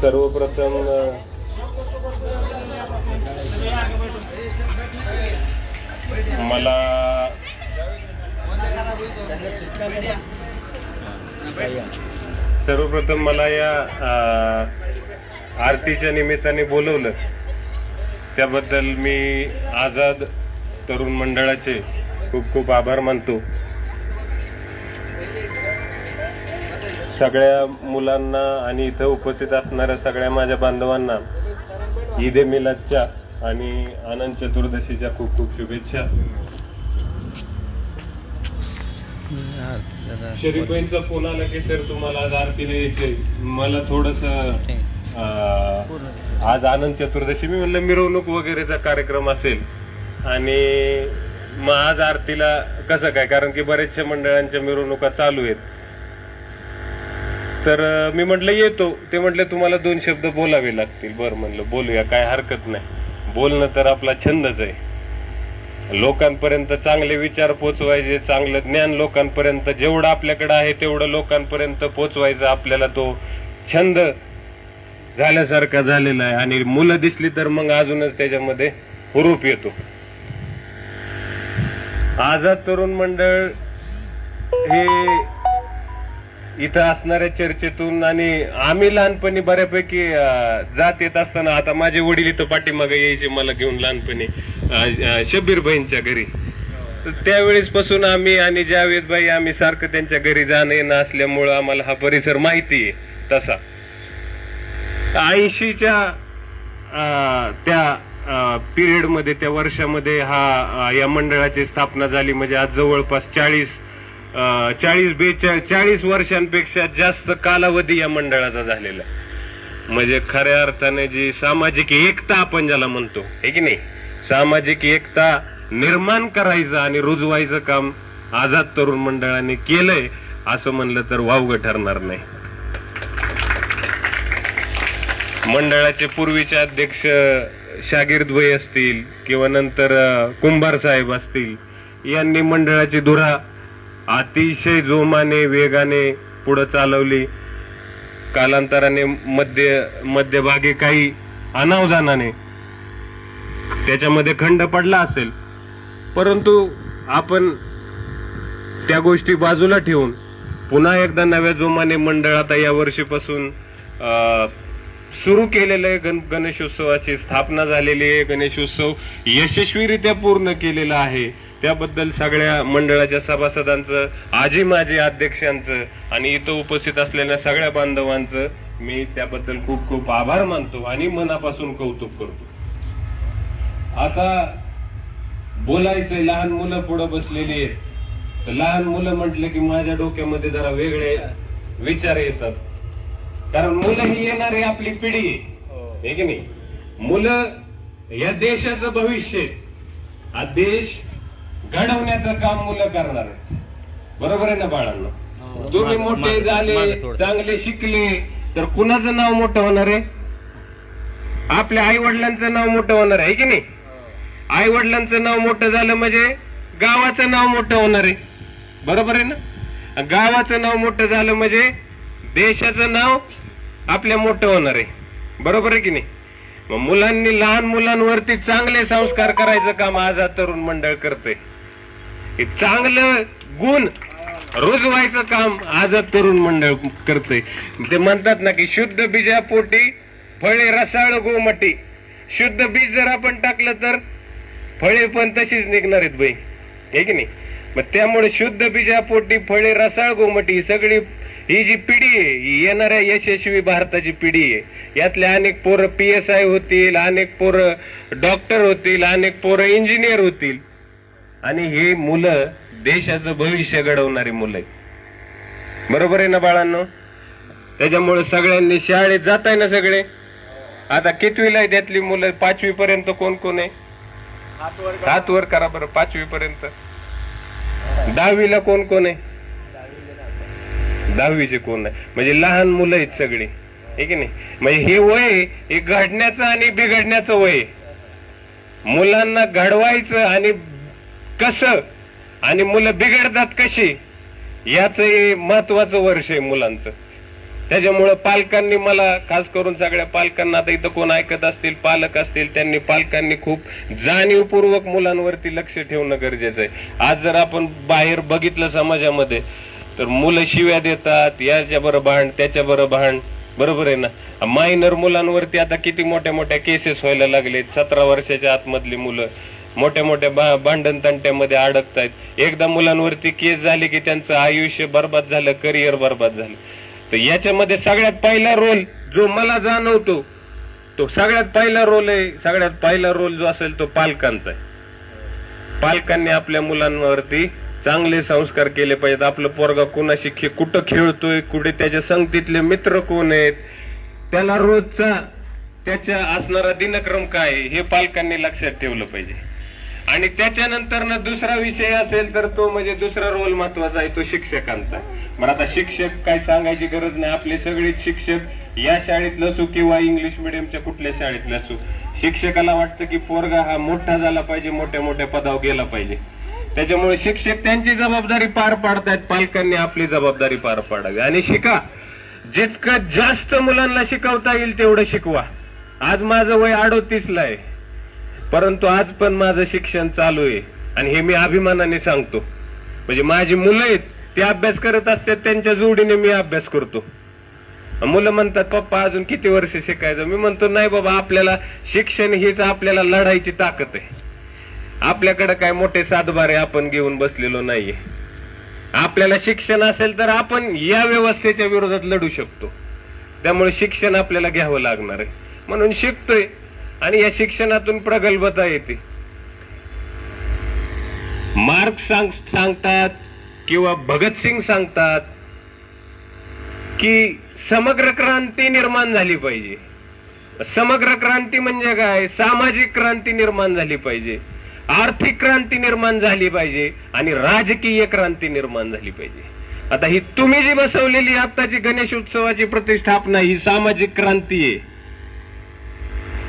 सर्वप्रथम मला सर्वप्रथम मला या आरतीच्या निमित्ताने बोलवलं. त्याबद्दल मी आझाद तरुण मंडळाचे खूप खूप आभार मानतो. सगळ्या मुलांना आणि इथं उपस्थित असणाऱ्या सगळ्या माझ्या बांधवांना ईद ए मिलादच्या आणि अनंत चतुर्दशीच्या खूप खूप शुभेच्छा. शरीफाईंचा फोन आला की सर तुम्हाला आज आरतीला यायचंय. मला थोडस आज आनंद चतुर्दशी मी म्हणलं मिरवणूक वगैरेचा कार्यक्रम असेल. आणि मग आज आरतीला कसं काय? कारण की बरेचशा मंडळांच्या मिरवणुका चालू आहेत. तर मी म्हटलं येतो. ते म्हटले तुम्हाला दोन शब्द बोलावे लागतील. बरं म्हणलं बोलूया. काय हरकत नाही. बोलणं तर आपला छंदच आहे. लोकांपर्यंत चांगले विचार पोचवायचे चांगलं ज्ञान लोकांपर्यंत जेवढं आपल्याकडे आहे तेवढं लोकांपर्यंत पोचवायचं आपल्याला तो छंद झाल्यासारखा झालेला आहे. आणि मुलं दिसली तर मग अजूनच त्याच्यामध्ये हुरूप येतो. आझाद तरुण मंडळ हे इथं असणाऱ्या चर्चेतून आणि आम्ही लहानपणी बऱ्यापैकी जात येत असताना आता माझे वडील इथं पाठीमागे यायचे मला घेऊन लहानपणी शब्बीर भाईंच्या घरी. तर त्यावेळेस पासून आम्ही आणि जावेद भाई आम्ही सारखं त्यांच्या घरी जाणं येणं असल्यामुळं आम्हाला हा परिसर माहिती आहे तसा. ऐंशीच्या त्या पिरियडमध्ये त्या वर्षामध्ये हा या मंडळाची स्थापना झाली. म्हणजे आज जवळपास चाळीस चाळीस बेचाळीस चाळीस वर्षांपेक्षा जास्त कालावधी या मंडळाचा झालेला म्हणजे खऱ्या अर्थाने जी सामाजिक एकता आपण ज्याला म्हणतो हे की नाही? सामाजिक एकता निर्माण करायचं आणि रुजवायचं काम आझाद तरुण मंडळाने केलंय असं म्हणलं तर वावग ठरणार नाही. मंडळाचे पूर्वीचे अध्यक्ष शागिर्दभाई असतील किंवा नंतर कुंभार साहेब असतील यांनी मंडळाची धुरा अतिशय जोमाने वेगाने पुढे चालवली. कालांतराने मध्य मध्यभागी काही अनावधानाने त्याच्यामध्ये खंड पडला असेल. परंतु आपण त्या गोष्टी बाजूला ठेवून पुन्हा एकदा नव्या जोमाने मंडळ आता या वर्षीपासून सुरू केलेलं आहे गण गणेशोत्सवाची स्थापना झालेली आहे. गणेशोत्सव यशस्वीरित्या पूर्ण केलेला आहे. त्याबद्दल सगळ्या मंडळाच्या सभासदांचं आजी माजी अध्यक्षांचं आणि इथं उपस्थित असलेल्या सगळ्या बांधवांचं मी त्याबद्दल खूप खूप आभार मानतो आणि मनापासून कौतुक करतो. आता बोलायचंय लहान मुलं पुढे बसलेली आहेत. तर लहान मुलं म्हटलं की माझ्या डोक्यामध्ये जरा वेगळे विचार येतात. कारण मुलं ही येणारी आपली पिढी. आहे हे की नाही? मुलं या देशाचं भविष्य आहे. हा देश घडवण्याचं काम मुलं करणार आहेत. बरोबर आहे ना बाळांनो? तुम्ही मोठे झाले चांगले शिकले तर कुणाचं नाव मोठं होणार आहे? आपल्या आई वडिलांचं नाव मोठं होणार आहे की नाही? आई वडिलांचं नाव मोठं झालं म्हणजे गावाचं नाव मोठं होणार आहे. बरोबर आहे ना? गावाचं नाव मोठं झालं म्हणजे देशाचं नाव आपल्या मोठं होणार आहे. बरोबर आहे की नाही? मग मुलांनी लहान मुलांवरती चांगले संस्कार करायचं काम आज तरुण मंडळ करते हे चांगलं गुण रुजवायचं काम आज तरुण मंडळ करते ते म्हणतात ना की शुद्ध बीजापोटी फळे रसाळ गोमटी. शुद्ध बीज जर आपण टाकलं तर फळे पण तशीच निघणार आहेत बाई. हे की नाही? मग त्यामुळे शुद्ध बीजापोटी फळे रसाळ गोमटी ही सगळी ही जी पिढी आहे ही येणाऱ्या यशस्वी भारताची पिढी आहे. यातल्या अनेक पोरं पी एस आय होतील अनेक पोरं डॉक्टर होतील अनेक पोरं इंजिनियर होतील. आणि हे मुलं देशाचं भविष्य घडवणारी मुलं आहेत. बरोबर आहे ना बाळांनो? त्याच्यामुळे सगळ्यांनी शाळेत जात आहे ना सगळे? आता कितवीला आहे त्यातली मुलं? पाचवी पर्यंत कोण कोण आहे? हात वर करा बरं पाचवी पर्यंत दहावीला कोण कोण आहे? दहावीचे कोण आहे म्हणजे लहान मुलं आहेत सगळी. हे की नाही? म्हणजे हे वय हे घडण्याचं आणि बिघडण्याचं वय मुलांना घडवायचं आणि कसं आणि मुलं बिघडतात कशी याच महत्वाचं वर्ष आहे मुलांचं. त्याच्यामुळं पालकांनी मला खास करून सगळ्या पालकांना आता इथं कोण ऐकत असतील पालक असतील त्यांनी पालकांनी खूप जाणीवपूर्वक मुलांवरती लक्ष ठेवणं गरजेचं आहे. आज जर आपण बाहेर बघितलं समाजामध्ये तर मुलं शिव्या देतात याच्या बरं भांड त्याच्या बरं भांड बरोबर आहे ना? मायनर मुलांवरती आता किती मोठ्या मोठ्या केसेस व्हायला लागले सतरा वर्षाच्या आतमधली मुलं मोठ्या मोठ्या भांडण तंट्यामध्ये अडकतायत. एकदा मुलांवरती केस झाली की त्यांचं आयुष्य बर्बाद झालं करिअर बर्बाद झालं. तर याच्यामध्ये सगळ्यात पहिला रोल जो मला जाणवतो तो सगळ्यात पहिला रोल आहे सगळ्यात पहिला रोल जो असेल तो पालकांचा आहे. पालकांनी आपल्या मुलांवरती चांगले संस्कार केले पाहिजेत. आपलं पोरगा कोणाशी खे- कुठं खेळतोय कुठे त्याच्या संगतीतले मित्र कोण आहेत त्याला रोजचा त्याच्या असणारा दिनक्रम काय आहे, हे पालकांनी लक्षात ठेवलं पाहिजे. आणि त्याच्यानंतर ना दुसरा विषय असेल तर तो म्हणजे दुसरा रोल महत्त्वाचा आहे तो शिक्षकांचा. मग आता शिक्षक काय सांगायची गरज नाही. आपले सगळेच शिक्षक या शाळेतलं असो किंवा इंग्लिश मिडियमच्या कुठल्या शाळेत असो शिक्षकाला वाटतं की पोरगा हा मोठा झाला पाहिजे मोठ्या मोठ्या पदावर गेला पाहिजे. त्याच्यामुळे शिक्षक त्यांची जबाबदारी पार पाडतायत. पालकांनी आपली जबाबदारी पार पाडावी. आणि शिका. जितकं जास्त मुलांना शिकवता येईल तेवढं शिकवा. आज माझं वय अडोतीसला आहे. परंतु आज पण माझं शिक्षण चालू आहे. आणि हे मी अभिमानाने सांगतो. म्हणजे माझी मुलं आहेत ते अभ्यास करत असतात त्यांच्या जोडीने मी अभ्यास करतो. मुलं म्हणतात पप्पा अजून किती वर्ष शिकायचं? मी म्हणतो नाही बाबा आपल्याला शिक्षण हीच आपल्याला लढायची ताकद आहे. आपल्याकडे काय मोठे सातबारे आपण घेऊन बसलेलो नाहीये. आपल्याला शिक्षण असेल तर आपण या व्यवस्थेच्या विरोधात लढू शकतो. त्यामुळे शिक्षण आपल्याला घ्यावं लागणार आहे. म्हणून शिकतोय आणि या शिक्षणातून प्रगल्भता येते. मार्क सांग सांगतात किंवा भगतसिंग सांगतात की समग्र क्रांती निर्माण झाली पाहिजे. समग्र क्रांती म्हणजे काय? सामाजिक क्रांती निर्माण झाली पाहिजे. आर्थिक क्रांती निर्माण झाली पाहिजे आणि राजकीय क्रांती निर्माण झाली पाहिजे. आता ही तुम्ही जी बसवलेली आताची गणेश उत्सवाची प्रतिष्ठापना ही सामाजिक क्रांती आहे.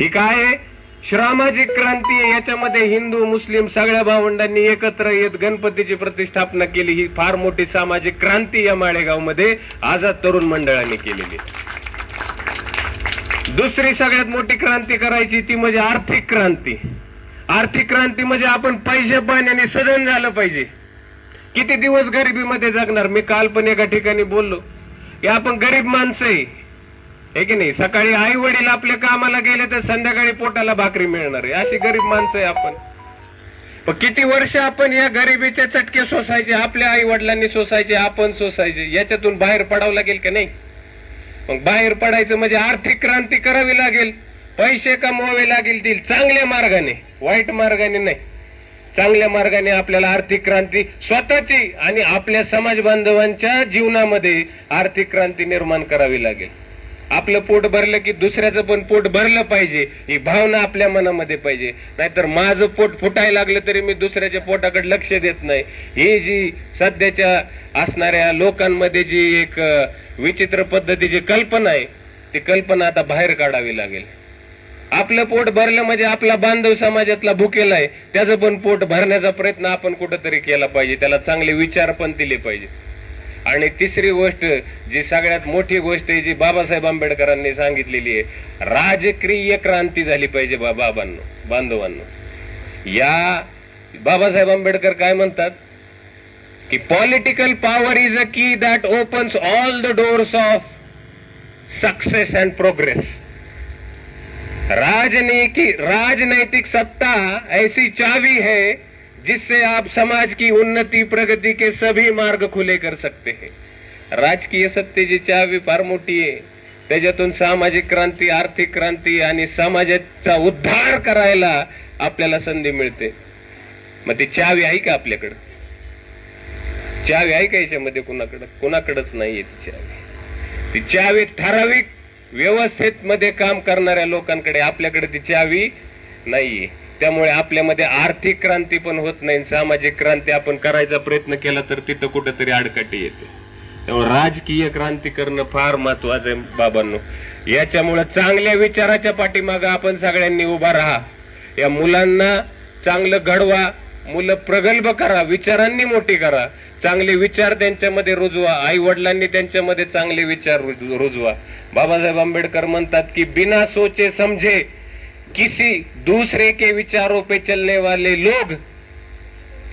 ही काय? आहे श्रामाजिक क्रांती आहे. याच्यामध्ये हिंदू मुस्लिम सगळ्या भावंडांनी एकत्र येत गणपतीची प्रतिष्ठापना केली. ही फार मोठी सामाजिक क्रांती या माळेगावमध्ये आझाद तरुण मंडळाने केलेली दुसरी सगळ्यात मोठी क्रांती करायची ती म्हणजे आर्थिक क्रांती. आर्थिक क्रांती म्हणजे आपण पैसे पाण्याने सदन झालं पाहिजे. किती दिवस गरिबीमध्ये जगणार? मी काल पण एका ठिकाणी बोललो की आपण गरीब माणसं आहे. हे की नाही? सकाळी आई वडील आपल्या कामाला गेले तर संध्याकाळी पोटाला भाकरी मिळणार आहे. अशी गरीब माणसं आहे आपण. पण किती वर्ष आपण या गरिबीचे चटके सोसायचे आपल्या आई वडिलांनी सोसायचे आपण सोसायचे याच्यातून बाहेर पडावं लागेल की नाही? मग बाहेर पडायचं म्हणजे आर्थिक क्रांती करावी लागेल. पैसे कमवावे लागतील चांगल्या मार्गाने वाईट मार्गाने नाही. चांगल्या मार्गाने आपल्याला आर्थिक क्रांती स्वतःची आणि आपल्या समाज बांधवांच्या जीवनामध्ये आर्थिक क्रांती निर्माण करावी लागेल. आपलं पोट भरलं की दुसऱ्याचं पण पोट भरलं पाहिजे ही भावना आपल्या मनामध्ये पाहिजे. नाहीतर माझं पोट फुटायला लागलं तरी मी दुसऱ्याच्या पोटाकडे लक्ष देत नाही. ही जी सध्याच्या असणाऱ्या लोकांमध्ये जी एक विचित्र पद्धतीची कल्पना आहे ती कल्पना आता बाहेर काढावी लागेल. आपलं पोट भरलं म्हणजे आपला बांधव समाजातला भुकेला आहे. त्याचं पण पोट भरण्याचा प्रयत्न आपण कुठंतरी केला पाहिजे. त्याला चांगले विचार पण दिले पाहिजे आणि तिसरी गोष्ट जी सगळ्यात मोठी गोष्ट आहे जी बाबासाहेब आंबेडकरांनी सांगितलेली आहे राजकीय क्रांती झाली पाहिजे बाबांनो बांधवांनो. या बाबासाहेब आंबेडकर काय म्हणतात? की political power is a key that opens all the doors of success and progress राजनीति राजनैतिक सत्ता ऐसी चाबी है जिससे आप समाज की उन्नति प्रगति के सभी मार्ग खुले कर सकते हैं। राजकीय सत्तेची चावी फार मोठी आहे त्याच्यातून सामाजिक क्रांती आर्थिक क्रांती आणि समाजाचा उद्धार करायला आपल्याला संधी मिळते. मग ती चावी आहे का आपल्याकडं? चावी आहे का याच्यामध्ये कुणाकडं? कुणाकडंच नाहीये ती चावी. ती चावी ठराविक व्यवस्थेत मध्ये काम करणाऱ्या लोकांकडे आपल्याकडे ती चावी नाहीये. त्यामुळे आपल्यामध्ये आर्थिक क्रांती पण होत नाही सामाजिक क्रांती आपण करायचा प्रयत्न केला तर तिथं कुठेतरी अडकाटी येते. त्यामुळे राजकीय क्रांती करणं फार महत्वाचं आहे बाबांनो. याच्यामुळे चांगल्या विचाराच्या पाठीमागं आपण सगळ्यांनी उभा राहा. या मुलांना चांगलं घडवा. मुलं प्रगल्भ करा विचारांनी मोठी करा. चांगले विचार त्यांच्यामध्ये रुजवा आई वडिलांनी त्यांच्यामध्ये चांगले विचार रुजवा. बाबासाहेब आंबेडकर म्हणतात की बिना सोचे समझे किसी दूसरे के विचारों पे चलने वाले लोग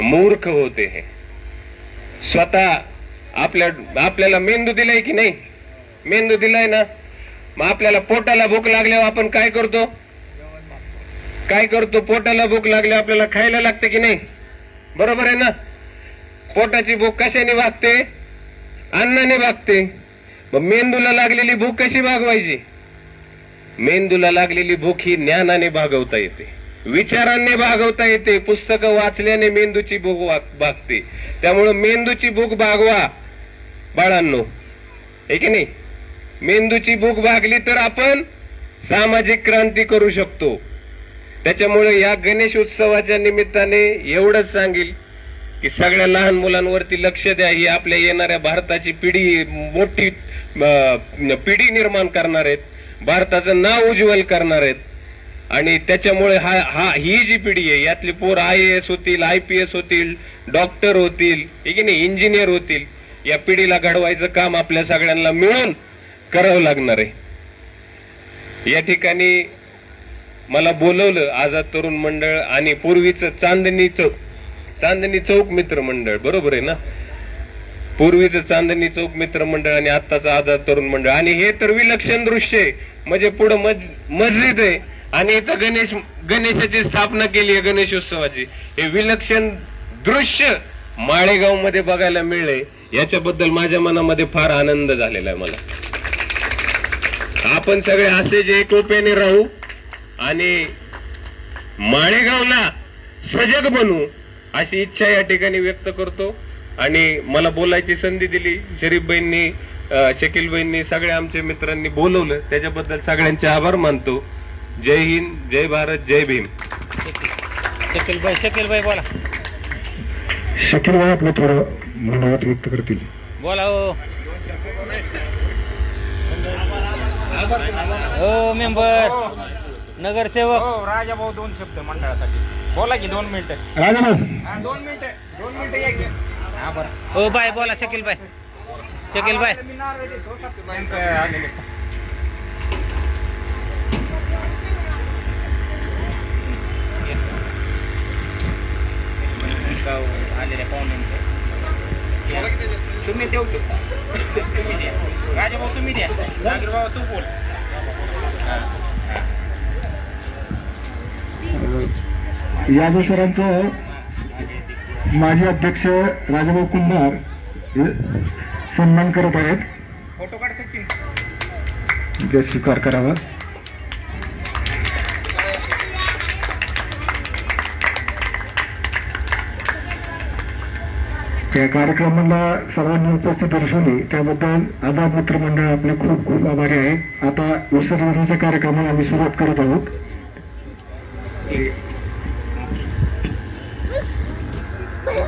मूर्ख होते हैं. स्वतः आपल्या आपल्याला मेंदू दिलाय की नाही? मेंदू दिलाय ना? मग आपल्याला पोटाला भूक लागल्यावर आपण काय करतो? काय करतो? पोटाला भूक लागली आपल्याला खायला लागते की नाही? बरोबर आहे ना? पोटाची भूक कशाने भागते? अन्नाने भागते. मग मेंदूला लागलेली भूक कशी भागवायची? मेंदूला लागलेली भूक ही ज्ञानाने भागवता येते. विचारांनी भागवता येते. पुस्तकं वाचल्याने मेंदूची भूक वाग- भागते. त्यामुळं मेंदूची भूक भागवा बाळांनो. हे की नाही? मेंदूची भूक भागली तर आपण सामाजिक क्रांती करू शकतो. त्याच्यामुळे या गणेश उत्सवाच्या निमित्ताने एवढंच सांगेल की सगळ्या लहान मुलांवरती लक्ष द्या. ही आपल्या येणाऱ्या भारताची पिढी मोठी पिढी निर्माण करणार आहेत. भारताचं नाव उज्ज्वल करणार आहेत. आणि त्याच्यामुळे हा हा ही जी पिढी आहे यातली पोर आय एस होतील आय पी एस होतील डॉक्टर होतील की नाही इंजिनियर होतील या पिढीला घडवायचं काम आपल्या सगळ्यांना मिळून करावं लागणार आहे. या ठिकाणी मला बोलवलं आझाद तरुण मंडळ आणि पूर्वीचं चांदणी चौक चांदणी चौक मित्र मंडळ बरोबर आहे ना? पूर्वीचं चांदणी चौक मित्र मंडळ आणि आत्ताचं आझाद तरुण मंडळ. आणि हे तर विलक्षण दृश्य आहे. म्हणजे पुढं मज मस्जिद आहे. आणि इथं गणेश गणेशाची स्थापना केली आहे गणेशोत्सवाची हे विलक्षण दृश्य माळेगावमध्ये बघायला मिळले याच्याबद्दल माझ्या मनामध्ये फार आनंद झालेला आहे मला. आपण सगळे असे जे एकोप्याने राहू आणि माळेगावला सजग बनवू अशी इच्छा या ठिकाणी व्यक्त करतो. आणि मला बोलायची संधी दिली. शरीफबाईंनी शकीलबाईंनी सगळ्या आमच्या मित्रांनी बोलवलं. त्याच्याबद्दल सगळ्यांचे आभार मानतो. जय हिंद जय भारत जय भीम. शकील भाई शकील भाई बोला. शकील भाई आपलं थोडं मंडळात व्यक्त करतील. बोला हो. हो मेंबर. नगरसेवक. हो राजा भाऊ दोन शब्द मंडळासाठी. बोला की दोन मिनिटं. राजा हा, दोन मिनिटं दोन मिनिटं या की हा बरं. हो बाय बोला शकील भाई शकील भाई मी नारळ देतो, सासूबाईंचं आलेले. आलेल्या पाहुण्यांचं तुम्ही देऊ तुम्ही द्या राजा भाऊ तुम्ही द्या नागरी भाऊ तू बोल हा, हा. यादव सरांचं माजी अध्यक्ष राजाभाऊ कुंभार सन्मान करत आहेत. स्वीकार करावा. या कार्यक्रमाला सर्वांनी उपस्थित दर्शवली. त्याबद्दल आझाद मित्र मंडळ आपले खूप खूप आभारी आहे. आता विसर्जनाच्या कार्यक्रमाला आम्ही सुरुवात करत आहोत.